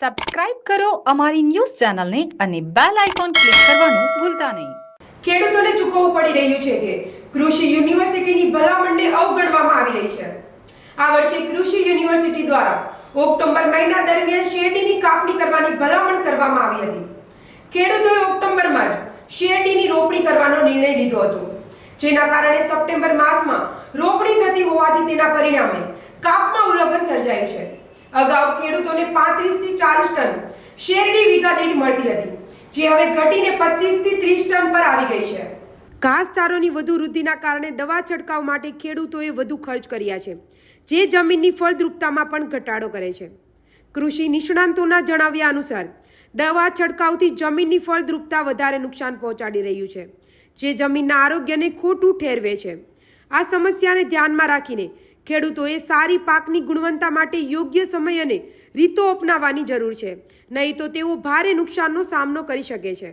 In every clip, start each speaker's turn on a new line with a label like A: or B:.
A: Subscribe કરો અમારી news ચેનલને અને બેલ આઇકોન ક્લિક કરવાનું ભૂલતા નહીં.
B: ખેડૂતોને ચૂકવવું પડી રહ્યું છે કે કૃષિ યુનિવર્સિટીની ભલામણને અવગણવામાં આવી રહી છે. આ વર્ષે કૃષિ યુનિવર્સિટી દ્વારા ઓક્ટોબર મહિના દરમિયાન શેરડીની કાપણી કરવાની ભલામણ કરવામાં આવી હતી. ખેડૂતોએ ઓક્ટોબરમાં જ શેરડીની રોપણી કરવાનો નિર્ણય લીધો હતો, જેના કારણે સપ્ટેમ્બર માસમાં રોપણી થતી હોવાથી તેના પરિણામે કાપમાં ઉલ્લંઘન સર્જાયું છે. અગાઉ ખેડૂતોને 35 થી ચાલીસ ટન, શેરડી વીઘા દીઠ મળતી હતી, જે હવે ઘટીને 25 થી ત્રીસ ટન પર આવી ગઈ છે. ઘાસચારોની વધુ વૃદ્ધિના કારણે દવા છંટકાવ માટે ખેડૂતોએ વધુ ખર્ચ કર્યા છે, જે જમીનની ફળદ્રુપતામાં પણ ઘટાડો કરે છે. કૃષિ નિષ્ણાંતોના જણાવ્યા અનુસાર, દવા છંટકાવથી જમીનની ફળદ્રુપતા વધારે નુકસાન પહોંચાડી રહ્યું છે, જે જમીનના આરોગ્યને ખોટું ઠેરવે છે. આ સમસ્યાને ધ્યાનમાં રાખીને ખેડૂતોએ સારી પાકની ગુણવત્તા માટે યોગ્ય સમય અને રીતો અપનાવવાની જરૂર છે. નહીં તો તેઓ ભારે નુકસાનનો સામનો કરી શકે છે.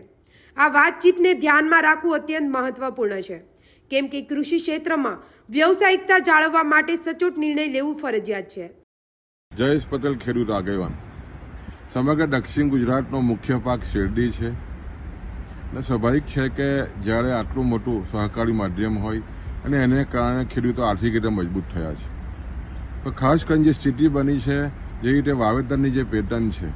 B: આ વાતચીતને ધ્યાનમાં રાખવું અત્યંત મહત્વપૂર્ણ છે. કેમ કે કૃષિ ક્ષેત્રમાં વ્યવસાયિકતા જાળવવા માટે સચોટ નિર્ણય લેવું ફરજિયાત છે.
C: જયેશ પટેલ, ખેડૂત આગેવાન. સમગ્ર દક્ષિણ ગુજરાતનો મુખ્ય પાક શેરડી છે. સ્વાભાવિક છે કે જ્યારે આટલું મોટું સહકારી માધ્યમ હોય અને એને કારણે ખેડૂતો આર્થિક રીતે મજબૂત થયા છે. તો ખાસ કરીને જે સ્થિતિ બની છે, જે રીતે વાવેતરની જે પેટર્ન છે,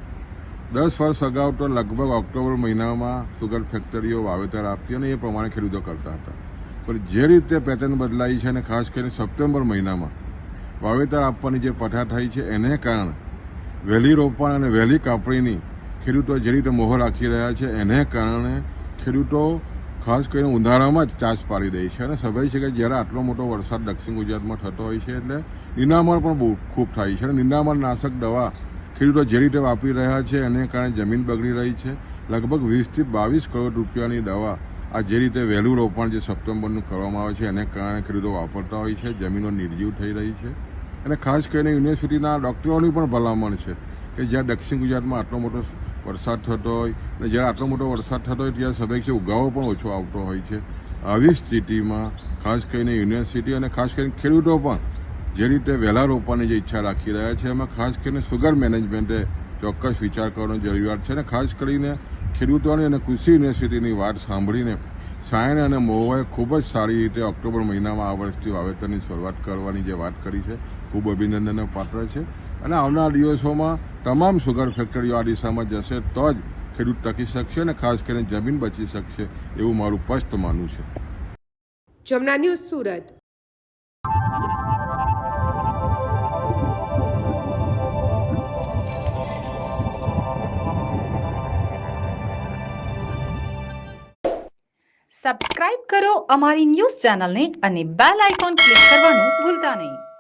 C: દસ વર્ષ અગાઉ તો લગભગ ઓક્ટોબર મહિનામાં સુગર ફેક્ટરીઓ વાવેતર આપતી અને એ પ્રમાણે ખેડૂતો કરતા હતા. પણ જે રીતે પેટર્ન બદલાઈ છે અને ખાસ કરીને સપ્ટેમ્બર મહિનામાં વાવેતર આપવાની જે પઠા થઈ છે, એને કારણે વહેલી રોપણ અને વહેલી કાપણીની ખેડૂતો જે રીતે મોહર રાખી રહ્યા છે, એને કારણે ખેડૂતો ખાસ કરીને ઉનાળામાં જ ચાસ પાડી દે છે. અને સ્વાભાવિક છે કે જ્યારે આટલો મોટો વરસાદ દક્ષિણ ગુજરાતમાં થતો હોય છે એટલે નિનામણ પણ બહુ ખૂબ થાય છે. અને નિનામણ નાશક દવા ખેડૂતો જે રીતે વાપરી રહ્યા છે એને કારણે જમીન બગડી રહી છે. લગભગ વીસથી બાવીસ કરોડ રૂપિયાની દવા આ જે રીતે વહેલું રોપણ જે સપ્ટેમ્બરનું કરવામાં આવે છે એને કારણે ખેડૂતો વાપરતા હોય છે. જમીનો નિર્જીવ થઈ રહી છે. અને ખાસ કરીને યુનિવર્સિટીના ડૉક્ટરોની પણ ભલામણ છે કે જ્યાં દક્ષિણ ગુજરાતમાં આટલો મોટો વરસાદ થતો હોય અને જ્યારે આટલો મોટો વરસાદ થતો હોય ત્યારે સ્વાભાવિક ઉગાવો પણ ઓછો આવતો હોય છે. આવી સ્થિતિમાં ખાસ કરીને યુનિવર્સિટી અને ખાસ કરીને ખેડૂતો પણ જે રીતે વહેલા રોપવાની જે ઈચ્છા રાખી રહ્યા છે, એમાં ખાસ કરીને સુગર મેનેજમેન્ટે ચોક્કસ વિચાર કરવાની જરૂરિયાત છે અને ખાસ કરીને ખેડૂતોની અને કૃષિ યુનિવર્સિટીની વાત સાંભળીને સાયન અને મહુવાએ ખૂબ જ સારી રીતે ઓક્ટોબર મહિનામાં આ વર્ષથી વાવેતરની શરૂઆત કરવાની જે વાત કરી છે. ખૂબ અભિનંદનને પાત્ર છે. અને આવનાર દિવસોમાં તમામ સુગર ફેક્ટરીઓ આ દિશામાં જશે તો જ ખેડૂત ટકી શકશે અને ખાસ કરીને જમીન બચી શકશે એવું મારું સ્પષ્ટ માનવું છે.
B: જમના ન્યૂઝ સુરત.
A: સબસ્ક્રાઇબ કરો અમારી ન્યૂઝ ચેનલને અને બેલ આઇકોન ક્લિક કરવાનું ભૂલતા નહીં.